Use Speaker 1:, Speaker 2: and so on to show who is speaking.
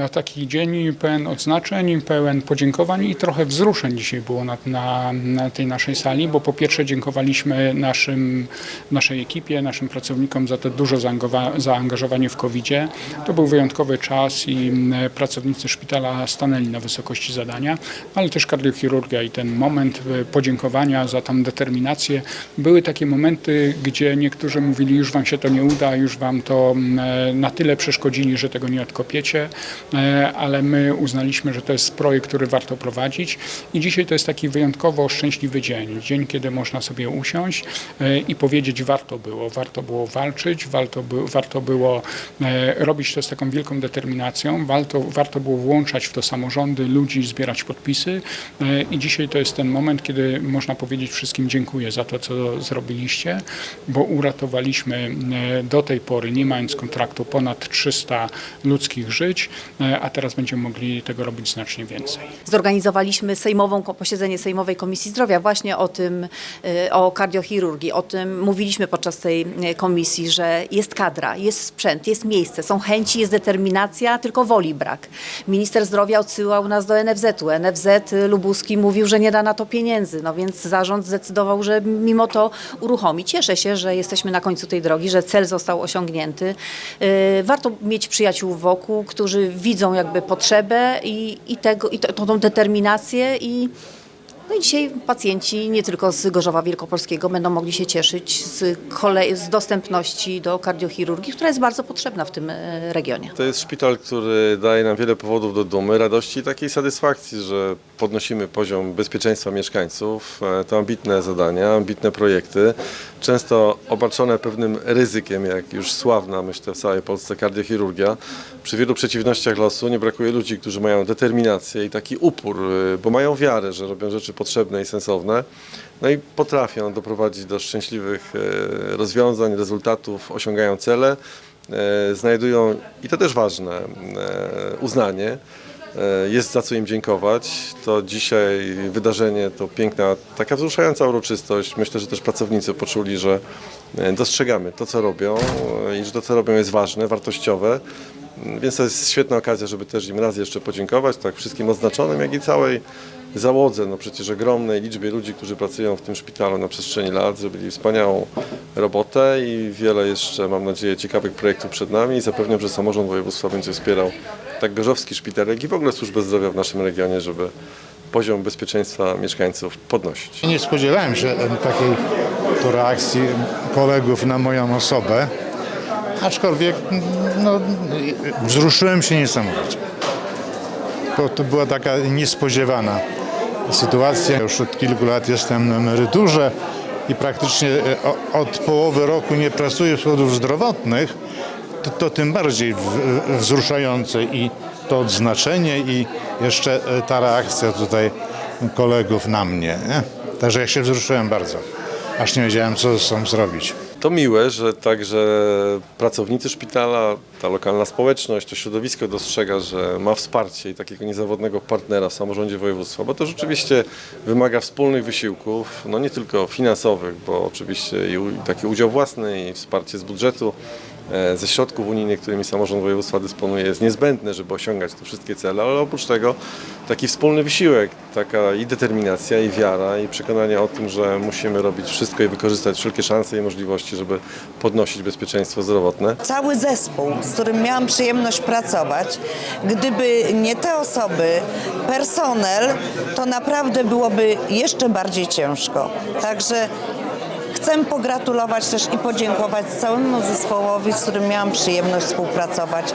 Speaker 1: Na taki dzień pełen odznaczeń, pełen podziękowań i trochę wzruszeń dzisiaj było na, na, na tej naszej sali, bo po pierwsze dziękowaliśmy naszym, naszej ekipie, naszym pracownikom za to zaangowa- zaangażowanie w COVID-zie. To był wyjątkowy czas i pracownicy szpitala stanęli na wysokości zadania, ale też kardiochirurgia i ten moment e, podziękowania za tą determinację. Były takie momenty, gdzie niektórzy mówili, już wam się to nie uda, już wam to e, na tyle przeszkodzili, że tego nie odkopiecie, ale my uznaliśmy, że to jest projekt, który warto prowadzić. I dzisiaj to jest taki wyjątkowo szczęśliwy dzień. Dzień, kiedy można sobie usiąść e, i powiedzieć, warto było, warto było walczyć, warto, by, warto było e, robić to z taką wielką determinacją, warto, warto było włączać w to samorządy, ludzi, zbierać podpisy. E, i dzisiaj to jest ten moment, kiedy można powiedzieć wszystkim dziękuję za to, co zrobiliście, bo uratowaliśmy e, do tej pory, nie mając kontraktu, ponad 300 ludzkich żyć, e, a teraz będziemy mogli tego robić znacznie więcej.
Speaker 2: Zorganizowaliśmy sejmową, posiedzenie Sejmowej Komisji Zdrowia właśnie o tym, y, o kardiochirurgii. O tym mówiliśmy podczas tej y, komisji, że jest kadra, jest sprzęt, jest miejsce, są chęci, jest determinacja, tylko woli brak. Minister zdrowia odsyłał nas do NFZ-u. NFZ Lubuski mówił, że nie da na to pieniędzy, no więc zarząd zdecydował, że mimo to uruchomi. Cieszę się, że jesteśmy na końcu tej drogi, że cel został osiągnięty. Warto mieć przyjaciół wokół, którzy widzą jakby potrzebę i, i, tego, i to, tą determinację i no i dzisiaj pacjenci nie tylko z Gorzowa Wielkopolskiego będą mogli się cieszyć z, z dostępności do kardiochirurgii, która jest bardzo potrzebna w tym e, regionie.
Speaker 3: To jest szpital, który daje nam wiele powodów do dumy, radości i takiej satysfakcji, że podnosimy poziom bezpieczeństwa mieszkańców. E, To ambitne zadania, ambitne projekty, często obarczone pewnym ryzykiem, jak już sławna, myślę, w całej Polsce kardiochirurgia. Przy wielu przeciwnościach losu nie brakuje ludzi, którzy mają determinację i taki upór, e, bo mają wiarę, że robią rzeczy potrzebne i sensowne. No i potrafią doprowadzić do szczęśliwych e, rozwiązań, rezultatów, osiągają cele e, znajdują, i to też ważne, e, uznanie. Jest za co im dziękować. To dzisiaj wydarzenie to piękna, taka wzruszająca uroczystość. Myślę, że też pracownicy poczuli, że dostrzegamy to, co robią i że to, co robią jest ważne, wartościowe. Więc to jest świetna okazja, żeby też im raz jeszcze podziękować, tak wszystkim oznaczonym, jak i całej załodze, no przecież ogromnej liczbie ludzi, którzy pracują w tym szpitalu na przestrzeni lat, zrobili wspaniałą robotę i wiele jeszcze, mam nadzieję, ciekawych projektów przed nami i zapewniam, że samorząd województwa będzie wspierał tak gorzowski szpital, jak i w ogóle służbę zdrowia w naszym regionie, żeby poziom bezpieczeństwa mieszkańców podnosić.
Speaker 4: Nie spodziewałem się takiej to reakcji kolegów na moją osobę, aczkolwiek no, wzruszyłem się niesamowicie. Bo to była taka niespodziewana sytuacja. Już od kilku lat jestem na emeryturze i praktycznie e, od połowy roku nie pracuję z powodów zdrowotnych, to, to tym bardziej wzruszające i to odznaczenie i jeszcze e, ta reakcja tutaj kolegów na mnie. Nie? Także ja się wzruszyłem bardzo, aż nie wiedziałem co ze sobą zrobić.
Speaker 3: To miłe, że także pracownicy szpitala, ta lokalna społeczność, to środowisko dostrzega, że ma wsparcie i takiego niezawodnego partnera w samorządzie województwa, bo to rzeczywiście wymaga wspólnych wysiłków, no nie tylko finansowych, bo oczywiście i taki udział własny i wsparcie z budżetu, ze środków unijnych, którymi samorząd województwa dysponuje, jest niezbędne, żeby osiągać te wszystkie cele, ale oprócz tego taki wspólny wysiłek, taka i determinacja, i wiara, i przekonanie o tym, że musimy robić wszystko i wykorzystać wszelkie szanse i możliwości, żeby podnosić bezpieczeństwo zdrowotne.
Speaker 5: Cały zespół, z którym miałam przyjemność pracować, gdyby nie te osoby, personel, to naprawdę byłoby jeszcze bardziej ciężko. Także chcę pogratulować też i podziękować całemu zespołowi, z którym miałam przyjemność współpracować.